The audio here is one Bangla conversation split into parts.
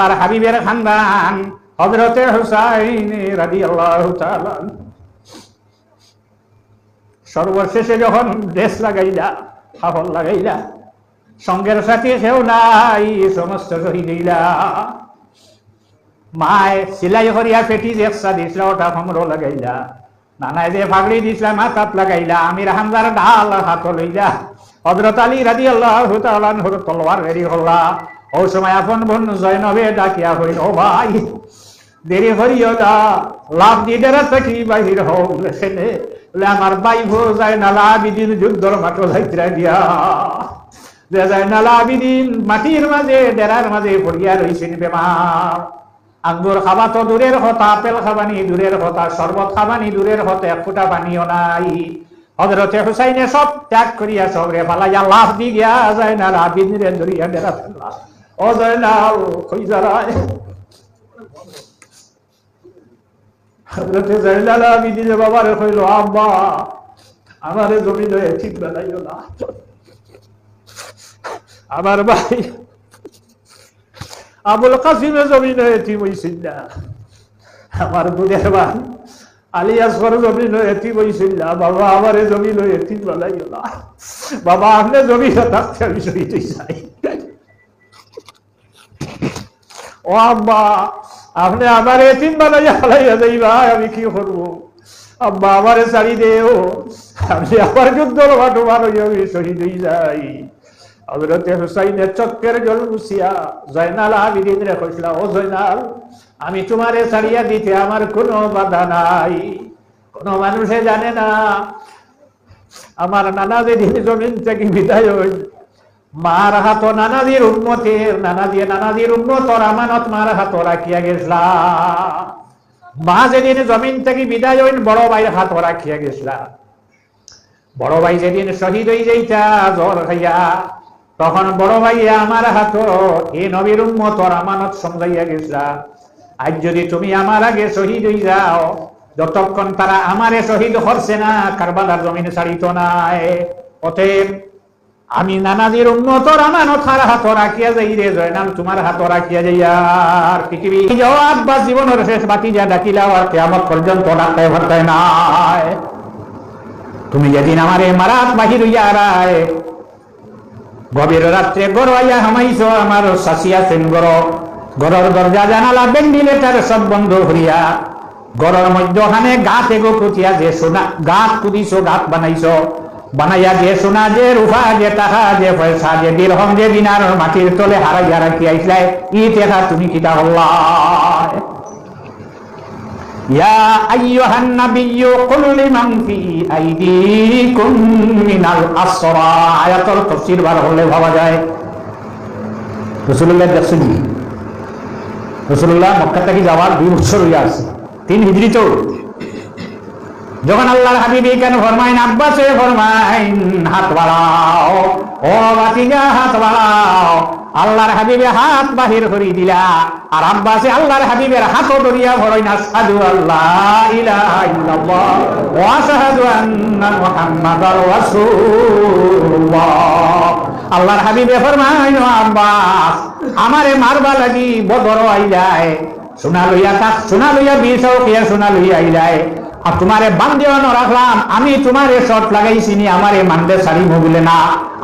আল্লাহর হাবিবের খানদান হজরতে হুসাইন রাজি আল্লাহ সর্বশেষে যখন ড্রেস লাগাইলা, কাপড় লাগাইলা, সঙ্গের সাথে সেও নাই, সমস্ত শহীদিলা মায় সিলাই করিয়া পেটি যে একসা দিছিল ওটা সমরো লাগাইলা। যে ফাগড়ি দিছিলা মাথাত লাগাইলা। আমির হামদার ঢাল হাত লইলা। হজরত আলী রাজি আল্লাহ তলোয়ার বেরি হল্লা ও সময় আপন বোন জয়নবে ডাকিয়া হইল, ও ভাই, দেরি করিও না, লাভ দিদের থাকি বাহির হও সেনে, বলে আমার বাইব যায় নালা বিদিন যুদ্ধর মাঠো যাইত্রা দিয়া যে যায় নালা বিদিন মাটির মাঝে, ডেরার মাঝে পড়িয়া রইছেন বেমার। আঙ্গুর খাবা তো দূরের হতা আপেল খাবানি দূরের হতা শরবত খাবানি দূরের হতে এক ফুটা পানিও নাই। হজরতে হুসাইনে সব ত্যাগ করিয়া সব রে পালাইয়া লাভ দি গিয়া যায় না রাবিন রে ধরিয়া ডেরা ফেললা ও যায় না কই যারায় হজরতে জাইলাল আবিদিনে বাবারে কইল আব্বা আমারে জমিন ঠিক বানাইও না। আমার ভাই আবুল কাসিমে জমিন ঠিক হইছিল না। আমার দুধের ভাই আলী জমিন না। বাবা আমারে না। বাবা আপনি জমিন থাকতে আমি ও আপনি আমার এতিম বানাইয়া ফেলাইয়া যাইবা আমি কি করব? আব্বা আমারে যুদ্ধ শহীদ হয়ে যাই। হজরতে চক্কের জল মুসিয়া জয়নাল আবিদিন রে কইছিল ও জয়নাল, আমি তোমারে ছাড়িয়া দিতে আমার কোনো বাধা নাই। কোনো মানুষে জানে না, আমার নানা যেদিন জমিন থেকে বিদায় হইল। মার হাত নানাদির উন্মতের নানাদিয়ে নানাদির উন্মতর আমানত মার হাত রাখিয়া গেছলা। মা যেদিন জমিন থেকে বিদায় হইন বড় ভাইয়ের হাত রাখিয়া গেছলা। বড় ভাই যেদিন শহীদ হয়ে যাইতা, জ্বর খাইয়া তখন বড় ভাইয়া আমার হাত এ নবীর উন্মতর আমানত সমঝাইয়া গেছলা। আজ যদি তুমি আমার আগে শহীদ হয়ে যাও, যতক্ষণ তারা আমারে শহীদ করছে না, কারবালার জমিন ছাড়িত নাই, অতএব আমি নানাজির উন্নতর আমানত হার হাত রাখিয়া যাই রে জয়নাল, তোমার হাত রাখিয়া যাই। আর পৃথিবী জবাব বা জীবনের শেষ বাতি যা ডাকিলাও আর কেমন পর্যন্ত ডাক্তায় ভরতায় নাই। তুমি যেদিন আমারে মারাত বাহির হইয়া আরায় গভীর রাত্রে গড় আইয়া হামাইছ আমার শাসিয়া সেন গড় গড়র দরজা, জানালা ভেন্টিলেটার সব বন্ধ হইয়া গড়র মধ্যখানে গাত এগো কুচিয়া যে সোনা গাত কুদিছ, গাত বানাইছ। বানাইয়া যে সোনা, যে রূপা, যে টাকা যে পয়সা, যে যে দিনার মাটির তলে হারাইয়া রাখি আইসলাই ই তুমি কিতা হল্লা ইয়া আইয়ুহান নাবিয়্যু, কুল লিমান ফি আইদিকুম মিনাল আসরা। আয়াতুল তাফসীর বার হলে ভাবা যায়, রাসূলুল্লাহ দেখছেন রাসূলুল্লাহ মক্কা থেকে যাওয়ার দুই বছর হয়ে আছে। তিন হিজরি তো যখন আল্লাহর হাবিবি কেন ফরমাইন, আব্বাসে ফরমাইন, হাত বাড়াও, ও বাতিজা হাত বাড়াও। আল্লাহর হাবিবে হাত বাহির করে দিলা, আর আব্বাসে আল্লাহর হাবিবের হাতও ধরিয়া ভরাই না সাধু আল্লাহ ইলাহা ইল্লাল্লাহ, ওয়া আশহাদু আন্না মুহাম্মাদার রাসূলুল্লাহ। আল্লাহর হাবিবে ফরমাইন আব্বাস, আমারে মারবা লাগি বদর আইলায়। সোনা লইয়া থাক সোনা লইয়া কিয়া সোনা লইয়া আইলায়। আর তোমারে বান্দিও রাখলাম। আমি তোমারে শর্ট লাগাইছি নি, আমারে মানতে সারিব বলে না।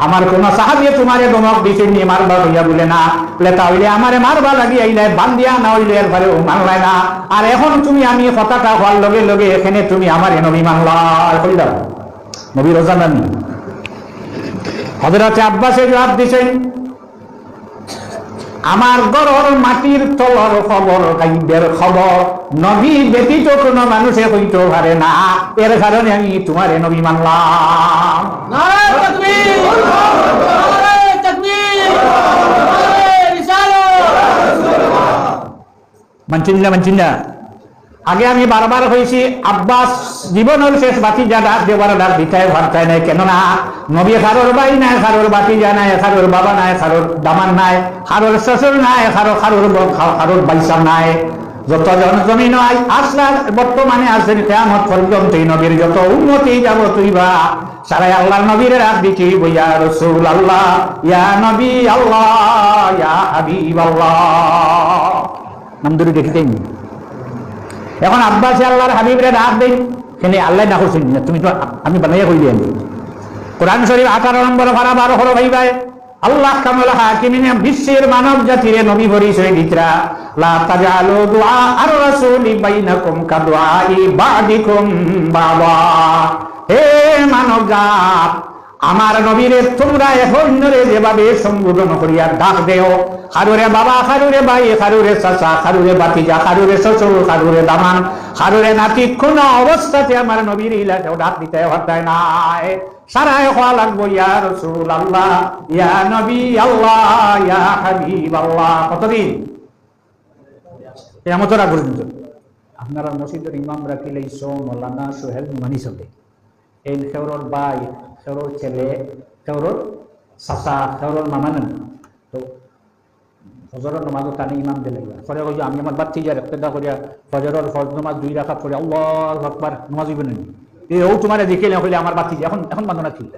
আমার কোন সাহায্যে তোমারে দমক দিছে নি, মারবা হইয়া বলে না। বলে তাহলে আমারে মারবা লাগি, আইলে বান্দিয়া না হইলে এর পরে মানলাই না। আর এখন তুমি আমি কথাটা হওয়ার লগে লগে এখানে তুমি আমারে নবী মানলা। কই দাও? নবী রোজা নানি হজরতে আব্বাসে জবাব দিছেন আমার গরর মাটির তলর খবর গাইবের খবর। নবী ব্যতীত কোনো মানুষে হইতে পারে না। এর কারণে আমি তোমারে নবী মানলাম। মানছেন না মানছেন না আগে আমি বারবার হয়েছি, আব্বাস জীবনের শেষ বাতি জানা দেওয়ার ডাক দিতায় ভাবতায় নাই, কেননা নবী খারোর বাই নাই, খারোর বাতি জানায়, খারোর বাবা নাই, খারোর দামান নাই, খারোর শ্বশুর নাই, খারো খারোর খারোর বাইসা নাই। যতজন জমিন আসলার বর্তমানে আছেন কেমন পর্যন্ত নবীর যত উন্নতি যাব তুই বা। সারাই আল্লাহ নবীর রাত দিচ্ছি বইয়া রসুল আল্লাহ ইয়া নবী আল্লাহ, ইয়া হাবিব আল্লাহ। নাম ধরে দেখিতেই এখন আব্বাসে আল্লাহর হাবিবরে ডাক দেই। সেনে আল্লাহ না করছেন না, তুমি তো আমি বানাইয়া কই দিই কোরআন শরীফ আঠারো নম্বর ভাড়া বারো হলো ভাই ভাই আল্লাহ কামাল হাকিমিনে বিশ্বের মানব জাতিরে নবী পরিচয় দিতরা লা তাজালু দুআ আর রাসূলি বাইনাকুম কা কাদুআই বাদিকুম বাবা হে মানব জাত আমার নবীরে তোমরা এখন রে যেভাবে সম্বোধন করিয়া ডাক দেও। খারুরে বাবা খারুরে ভাই খারুরে চাচা খারুরে বাতিজা খারুরে শ্বশুর খারুরে দামান খারুরে নাতি, কোন অবস্থাতে আমার নবীর ইলাকাও ডাক দিতে হতায় নাই। সারায় হওয়া লাগবো, ইয়া রসুল আল্লাহ ইয়া নবী আল্লাহ, ইয়া হাবিব আল্লাহ। কতদিন? এমতরা পর্যন্ত। আপনারা মসজিদের ইমাম রাখিলে ইসো মৌলানা সোহেল মানি চলে। এই খেউরর বাই ছেলে খেউরর চাচা খেউরর মামা নেন তো ফজরের নমাজও টানে ইমাম দিলে পরে কই আমি আমার বাচ্চি যার একটা করিয়া ফজরের ফজ নমাজ দুই রাখা পরে আল্লাহ আকবার নমাজ হইবে না এই ও তোমারে দেখিলে কইলে আমার বাচ্চি এখন এখন বান্ধব না ছিল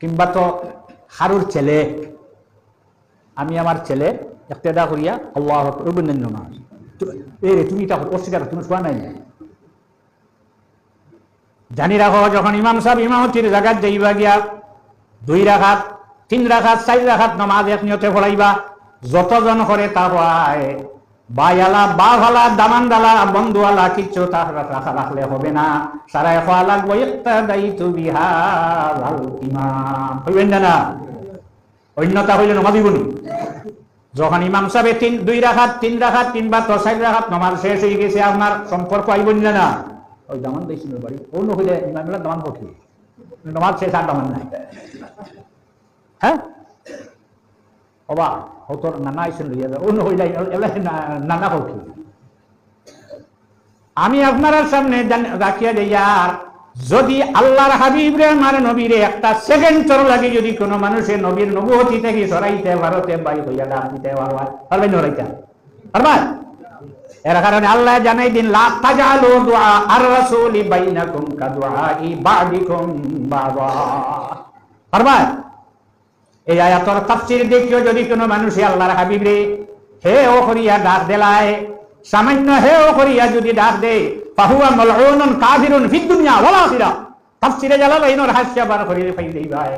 কিংবা তো হারুর ছেলে আমি আমার ছেলে একটা করিয়া আল্লাহ আকবার নমাজ এই রে তুমি এটা অস্বীকার তুমি শোয়া নাই জানি রাখো, যখন ইমাম সাহেব ইমামতির জায়গাত যাইবা গিয়া, দুই রাখাত, তিন রাখাত, চার রাখাত নমাজ এক নিয়তে পড়াইবা, যতজন করে তা হয় বায়ালা বা ভালা দামান দালা বন্ধুয়ালা কিচ্ছু তার রাখা রাখলে হবে না। সারা হওয়া লাগবো একটা দায়িত্ব বিহার ইমাম। হইবেন না অন্যতা হইলে নমাজ হইবনি যখন ইমাম সাহেব তিন দুই রাখাত, তিন রাখাত, কিংবা তো চার রাখাত নমাজ শেষ হয়ে গেছে, আপনার সম্পর্ক আইবন না? ওই দামান হইলে ইমামেরা দামান নমাজ শেষ আর দামান নাই হ্যাঁ অবা হতর নানা আইসেন লইয়া নানা আমি আপনার সামনে রাখিয়া দেই আর যদি আল্লাহর হাবিবরে, আমার নবীরে একটা সেকেন্ড চর লাগে, যদি কোনো মানুষের নবীর নবুয়তি থেকে সরাইতে, ভারতে বাড়ি হইয়া পারবা পারবেন নরাইতে পারবেন এর কারণে আল্লাহ জানাই দিন, লা বাবা এই আয়াতর তাফসীর দেখিও যদি কোনো মানুষে আল্লাহর হাবিবরে হে ও করিয়া ডাক দেলায়, সামান্য হে ও করিয়া যদি ডাক দে ফাহুয়া মালউনুন কাফিরুন ফিদ দুনিয়া ওয়াল আখিরা। তাফসীরে জালালাইনের বার করিলে দেই ভাই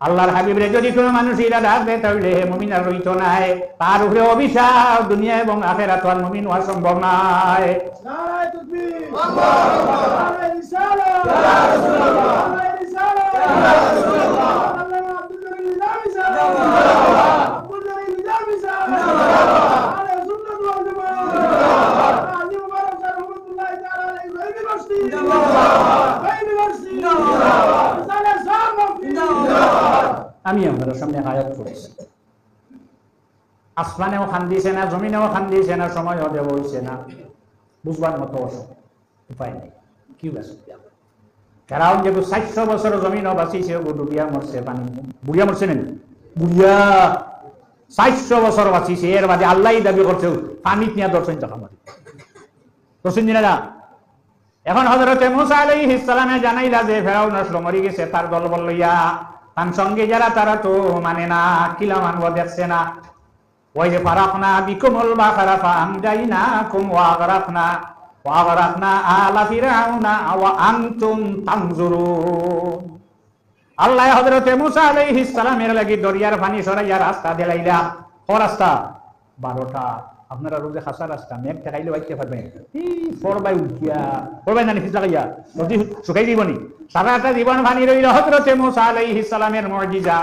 আল্লাহর হাবিবরে যদি কোনো মানুষ ইরা ডাকবে তাহলে হে মুমিন আর রইত নাই। তার উপরে অভিশাপ দুনিয়া এবং আখেরাত আর মমিন হওয়া সম্ভব নাই আব্দুল জলিল নিজামী সাহেব আব্দুল জলিল নিজামী সাহেব আলে সুন্নাত ওয়াল জামাত আজি মুবারক স্যার রহমাতুল্লাহ তাআলা আলাইহি ওয়া ইউনিভার্সিটি জিন্দাবাদ ইউনিভার্সিটি জিন্দাবাদ সালে সাহেব মুফতি আমি আপনার সামনে আয়াত পড়েছি আসমানেও খান দিয়েছে না, জমিনেও খান দিয়েছে না, সময় দেব হয়েছে না। বুঝবার মতো উপায় নেই। কি বেশ কারণ যেহেতু চারশো বছর জমিনও বাঁচিছে, ও ডুবিয়া মরছে পানি বুড়িয়া মরছে বুড়িয়া! বছর বাঁচিছে, এর বাদে আল্লাহ দাবি করছে, পানিত নিয়ে দর্শন মারি। দর্শন দিনে না? এখন হজরতে মুসা আলাই জানাইলা যে ফেরাও নষ্ট মরি গেছে, তার দলবল লইয়া। সঙ্গে যারা, তারা তো মানে না, কিলা মানব দেখছে না। ওই যে ফারাকনা বিকুমুল বাকারা ফাম যাই না কুম ওয়াগরাকনা ওয়াগরাকনা আলা ফিরাউনা ওয়া আনতুম তানজুরুন। আল্লাহ হযরতে মুসা আলাইহিস সালামের লাগি দরিয়ার পানি সরাইয়া রাস্তা দিলাইলা। ও রাস্তা 12টা আপনারা রোজে খাসা রাস্তা মেঘ ঠেকাইলে বাইতে পারবেন। ফরবাই উঠিয়া ফরবাই না নিফিস লাগাইয়া নদী শুকাই দিবনি। সারাটা জীবন পানি রইল হযরতে মুসা আলাইহিস সালামের মুজিজা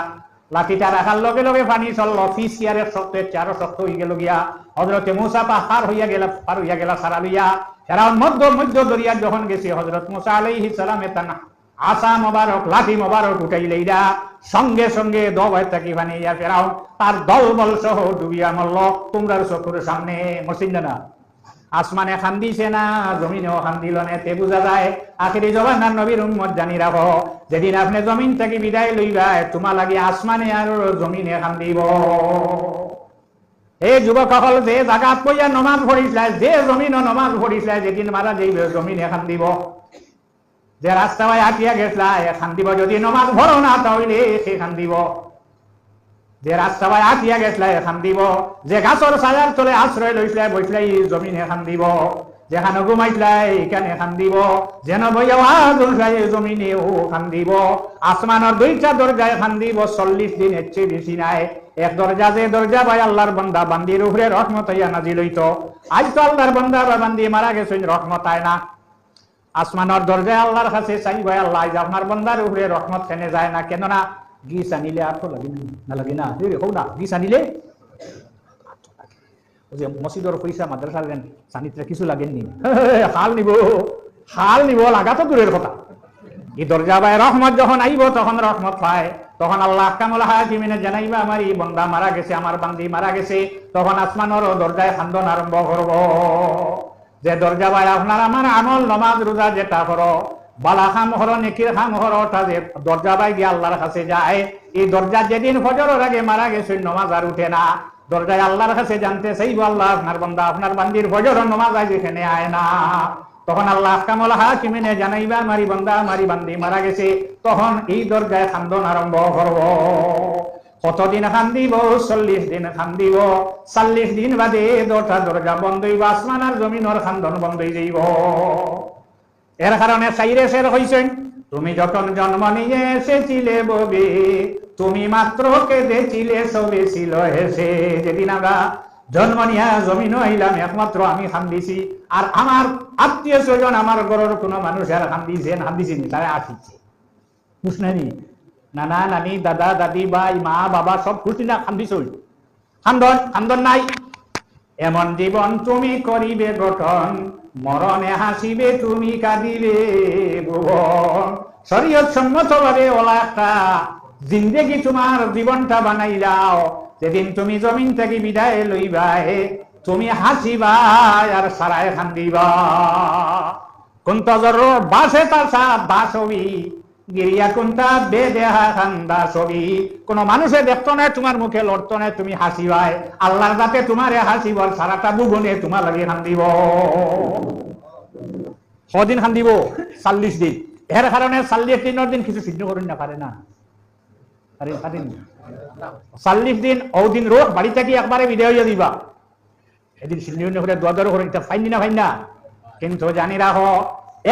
লাঠিটা রাখার লগে লগে পানি চলল ফিস ইয়ারের শক্ত, চারো শক্ত হয়ে গেল গিয়া। হজরতে মুসা পা পার হইয়া গেলা, পার হইয়া গেলা সারা লইয়া। এরাও মধ্য মধ্য দরিয়া যখন গেছে হজরত মুসা আলাইহিস সালামে তার আসা মোবারক, লাঠি মোবারক উঠাইলেইরা সঙ্গে সঙ্গে দবাই থাকি বানিয়া ফেরাও। তার দল বল সহ ডুবিয়া মরল তোমরার চকুর সামনে। মসিন্দ না আসমানে খান দিছে না, জমিনেও খান দিল তে বুঝা যায়, আখেরি জবানার নবীর উম্মত জানি রাখো যেদিন আপনি জমিন থেকে বিদায় লইবা, তোমা লাগি আসমানে আর জমিনে খান দিব। এই যুবক সকল যে জাগাত পইয়া নমাজ পড়িছিলা যে জমিন নমাজ পড়িছিলা যেদিন মারা যাইবে, জমিন এখান দিব। যে রাস্তায় আটিয়া গেছলা এখান দিব যদি নমাজ ভরো না তাহলে সেখান দিব যে রাস্তায় আটিয়া গেছলাই এখান দিব যে গাছর ছায়ার তলে আশ্রয় লইছলাই বইছলাই জমিন এখান দিব যেখানে ঘুমাইছলাই এখানে খান দিব যেন বই আওয়াজ উঠলাই জমিনে ও খান দিব আসমানের দুইটা দরজায় খান দিব চল্লিশ দিন চেয়ে বেশি নাই। এক দরজা যে দরজা ভাই আল্লাহর বন্দা, বান্দির উপরে রহমত হইয়া নাজিল হইতো। আজ তো আল্লাহর বন্দা বা বান্দি মারা গেছেন, রহমত আয় না। আসমানের দরজায় আল্লাহর কাছে চাই ভাই আল্লাহ আপনার বন্দার উপরে রহমত ফেনে যায় না, কেননা গিস আনিলে আর তো লাগে না লাগে না। হও না, গিস আনিলে যে মসজিদর পয়সা মাদ্রাসার দেন সানিত্রে কিছু লাগেননি হাল নিব হাল নিব, লাগা তো দূরের কথা। এই দরজা বাই রহমত যখন আইব তখন রহমত পায়। তখন আল্লাহ কামল হাকিমিনে জানাইবা, আমার এই বন্দা মারা গেছে, আমার বান্দি মারা গেছে। তখন আসমানের দরজায় খান্দন আরম্ভ করব। যে দরজা বাই আপনার আমার আমল নমাজ রোজা যেটা করো, বালা খাম হর নেকির খাম হর যে দরজা বাই গিয়ে আল্লাহর কাছে যায়, এই দরজা যেদিন ফজরের আগে মারা গেছে, নমাজ আর উঠে না। দরজায় আল্লাহর কাছে জানতে চাইব আল্লাহ, আপনার বন্দা, আপনার বান্দির ফজর নমাজ আজ এখানে আয় না। তখন আল্লাহ কামল হাকিমিনে জানাইবা, মারি বন্দা, মারি বান্দি মারা গেছে, তখন এই দরজায় খান্দন আরম্ভ করব। কতদিন খান্দিব? চল্লিশ দিন খান্দিব। চল্লিশ দিন বাদে দরজা দরজা বন্ধ হইব, আসমান আর জমিনের খান্দন বন্ধ হয়ে যাইব। এর কারণে সাইরে সের হইছেন, তুমি যখন জন্ম নিয়ে এসেছিলে ববে, তুমি মাত্র কেঁদেছিলে সবে ছিল হেসে যেদিন আমরা জন্ম নিয়া জমিন হইলাম, একমাত্র আমি খান্দিছি, আর আমার আত্মীয় স্বজন, আমার ঘরের কোনো মানুষ আর খান্দিছে খান্দিছি নি, তারা আসিছে। বুঝলেনি? নানা নানি, দাদা, দাদি, ভাই, মা, বাবা, সব খুশি না খান্দিছ খান্দন খান্দন নাই। এমন জীবন তুমি করিবে গঠন, মরণে হাসিবে তুমি কাঁদিবে ভুবন। শরীয়ত সম্মত ভাবে ওলা একটা জিন্দেগি তোমার জীবনটা বানাই যাও যেদিন তুমি জমিন থেকে বিদায় লইবাই তুমি হাসিবা আর সারায় খান্দিবা। কোনটা জর বাসে তার সাথ বাস হবি গিরিয়া কোনটা বেদেহা খান্দা ছবি। কোন মানুষে দেখতো না তোমার মুখে লড়তো না, তুমি হাসিবাই আল্লাহর যাতে তোমারে হাসিব সারাটা বুবনে তোমার লাগে খান্দিব কদিন খান্দিব চাল্লিশ দিন। এর কারণে চাল্লিশ দিনের দিন কিছু সিদ্ধ করুন না। পারে না? চাল্লিশ দিন ও দিন রোজ বাড়ি থেকে একবারে বিদায় হইয়া দিবা এদিন সিদ্ধ করে দোয়া দর করে ফাইন না ফাইন না কিন্তু জানি রাখো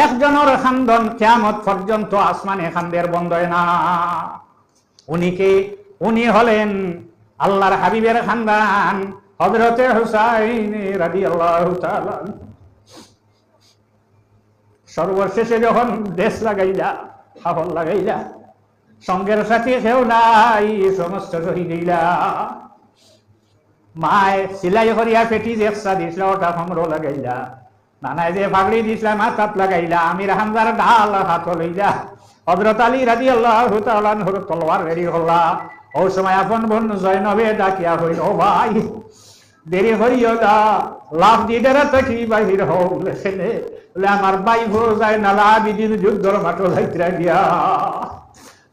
একজনের খান্দন কেমত পর্যন্ত আসমানে খান্দের বন্ধ হয় না। উনিকে উনি হলেন আল্লাহর হাবিবের খানদান হজরতে হুসাইন রাদি আল্লাহ সর্বশেষে যখন দেশ লাগাইলা হাফল লাগাইলা, সঙ্গের সাথে কেউ নাই, সমস্ত শহীদ মায় সিলাই করিয়া পেটি দেখছা দিছিল ওটা লাগাইলা। নানাই যে ফাগড়ি দিছিলা মাথাত লাগাইলা। আমির হামদার ঢাল হাত লইলা। হজরত আলী রাজি আল্লাহ হর তলোয়ার রেডি হল্লা। ও সময় আপন বোন জয়নবে ডাকিয়া হইল, ও ভাই, দেরি হইও না। লাভ দিদের থাকি, বাহির হও লেখেনে বলে, আমার বাই ভো যায় নালা বিদিন যুদ্ধর মাঠো যাইত্রা গিয়া।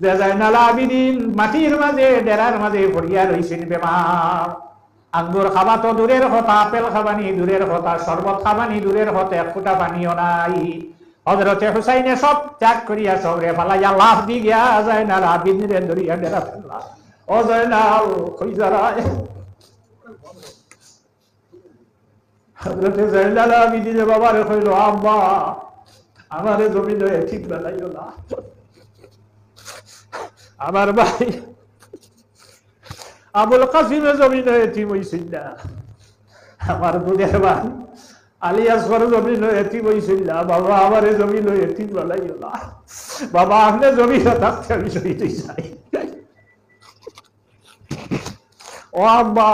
যে যায় নালা বিদিন মাটির মাঝে, ডেরার মাঝে পড়িয়া রইছেন বেমার। আঙ্গুর খাবা তো দূরের কথা, আপেল খাবানি দূরের কথা, শরবত খাবানি দূরের হতে এক ফুটা পানিও নাই। হজরতে হুসাইনে সব ত্যাগ করিয়া সবরে ফালাইয়া লাভ দি গিয়া যায় না রাবিন রে ধরিয়া ডেরা ফেললা। ও যায় না কই যারায় হজরতে জাইলাল আবিদিন বাবারে কইল আব্বা আমারে জমি লয়ে ঠিক বেলাইও না। আমার ভাই আবুল কাসিমে জমি লয়ে ঠিক হইছিল না আমার দুধের ভাই আলী আসগর জমি লয়ে ঠিক হইছিল না বাবা আমারে জমি লয়ে ঠিক বেলাইও না বাবা আপনি জমি থাকতে আমি শহীদ চাই ও আব্বা,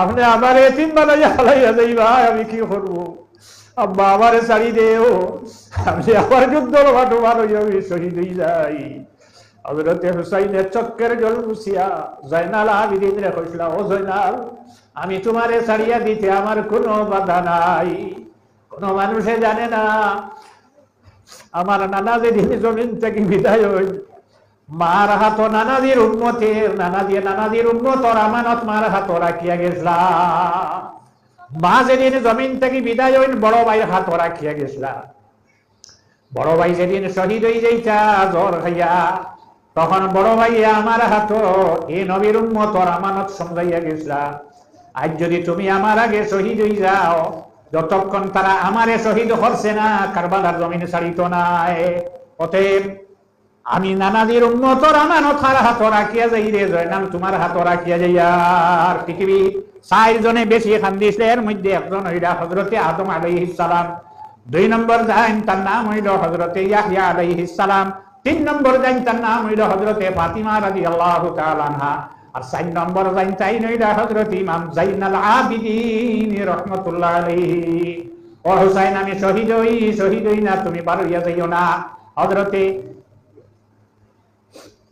আপনি আমার এতিম বানাইয়া ফেলাইয়া যাইবা আমি কি করব? আব্বা, আমারে ছাড়ি দেও। আমি আবার যুদ্ধ লগাটো ভালো আমি শহীদ হয়ে যাই। হজরতে হুসাইনের চক্কের জল মুছিয়া জয়নাল আবিদিন রে কইছিল ও জয়নাল, আমি তোমারে ছাড়িয়া দিতে আমার কোনো বাধা নাই। কোন মানুষে জানে না, আমার নানা যেদিন জমিন থেকে বিদায় হইল মার হাত নানাদির উন্মতের নানাদির নানাদির উন্মতর আমানত মার হাত রাখিয়া গেছলা মা যেদিন জমিন থেকে বিদায় হইন, বড় ভাইয়ের হাত রাখিয়া গেছলা বড় ভাই যেদিন শহীদ হয়ে যাইতা, জ্বর খাইয়া তখন বড় ভাই আমার হাত, এ নবীর উম্মতর আমানত সমজাইয়া গেছিলা আজ যদি তুমি আমার আগে শহীদ হয়ে যাও, যতক্ষণ তারা আমারে শহীদ করছে না, কারবালার জমিনে ছাড়িত নাই। অতএব আমি নানাদির উন্নতর আমানত হার হাত রাখিয়া যাই রে, জয়নাল তোমার হাত রাখিয়া যাইয়ার পৃথিবী চার জনে বেশি খান্দিছে এর মধ্যে একজন হইলা হজরতে আদম আলাইহিস সালাম। দুই নম্বর যাইন তার নাম হইল হজরতে ইয়াহিয়া আলাইহিস সালাম। তিন নম্বর যাইন তার নাম হইল হজরতে ফাতিমা রাদিয়াল্লাহু তাআলা আনহা। আর চার নম্বর যাইন তাই হইল হজরত ইমাম জাইনাল আবিদিন রহমাতুল্লাহ আলাইহি। ও হুসাইন, আমি শহীদ হই শহীদ হই না, তুমি বারইয়া যাইও না। হজরতে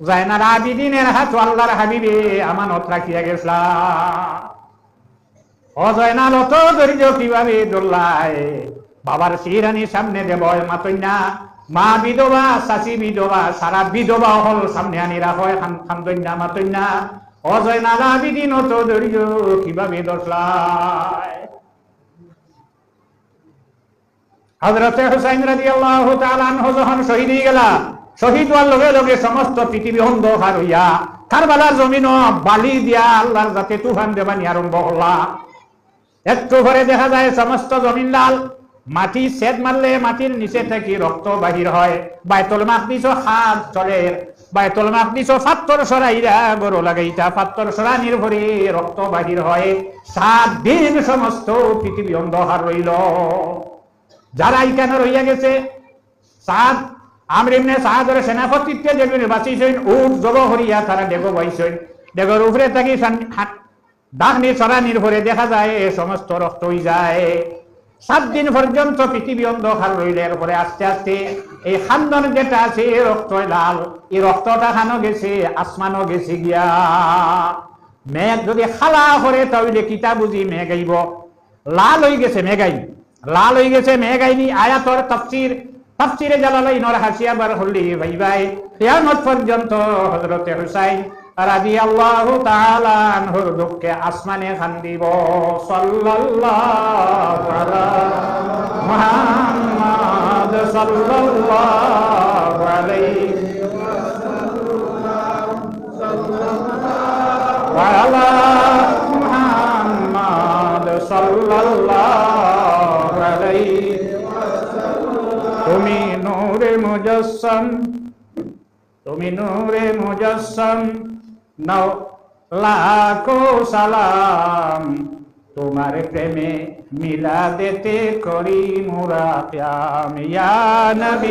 জাইনাল আবিদিনের হাত আল্লাহর হাবিবে আমানত রাখিয়া গেছলাম ও জয়নাল অত ধৈর্য কীভাবে দোল্লায় বাবার শিরানি সামনে দেব মাতই না মা বিধবা, চাচি বিধবা সারা বিধবা হল সামনে আনি রাখো খান খান্দই না মাতই না ও জয়নাল আবিদিন কীভাবে দোষলায় হজরতে হুসাইন রাদিয়াল্লাহু তাআলা আনহু যখন শহীদ হয়ে গেলা, শহীদ হওয়ার লগে লগে সমস্ত পৃথিবী অন্ধকার হইয়া, কারবালার জমিন বালি দিয়া আল্লাহর যাতে তুফান দেবানি আরম্ভ হল্লা একটু পরে দেখা যায় সমস্ত জমিন লাল মাটি সেদ মারলে মাটির নিচে থেকে রক্ত বাহির হয়। বাইতল মাকদিস হাত চলে বাইতল মাকদিস ফাত্তর সরাইরা গরু লাগাইতা ফাত্তর সরা নির্ভরে রক্ত বাহির হয়। সাত দিন সমস্ত পৃথিবী অন্ধকার রইল যারা এখানে রইয়া গেছে, সাত আমরিমনে সাহায্যের সেনাপতিত্বে যেগুলি বাঁচিছেন, উঠ জব হরিয়া তারা ডেগো বইছেন। ডেগোর উপরে থাকি ডাকনি চড়া নির্ভরে দেখা যায়, সমস্ত রক্ত হয়ে যায়। সাত দিন পর্যন্ত পৃথিবী অন্ধকার রইলে। এরপরে আস্তে আস্তে এই খান্দন যেটা আছে এই রক্ত লাল, এই রক্তটা খানো গেছে, আসমানও গেছে গিয়া। মেঘ যদি খালা করে, তাহলে কিতা বুঝি মেঘ আইব? লাল হয়ে গেছে মেঘাই লাল হয়ে গেছে মেঘাইনি আয়াতর তফসির, তফসিরে জালালাই নর হাসিয়া বার হলি ভাই ভাই। কিয়ামত পর্যন্ত হযরতে হুসাইন রাদিয়াল্লাহু তাআলা আনহুর দুঃখে আসমানে খান্দিব সাল্লাল্লাহু আলা মুহাম্মাদ সাল্লাল্লাহু আলাইহি وعلى محمد صلى الله عليه তুমি নূরে মুজস্সম তুমি নূরে মুজস্সম নাও। লাখো সালাম তোমার প্রেমে মিলা দেতে করি মোরা প্যাম ইয়া নবী।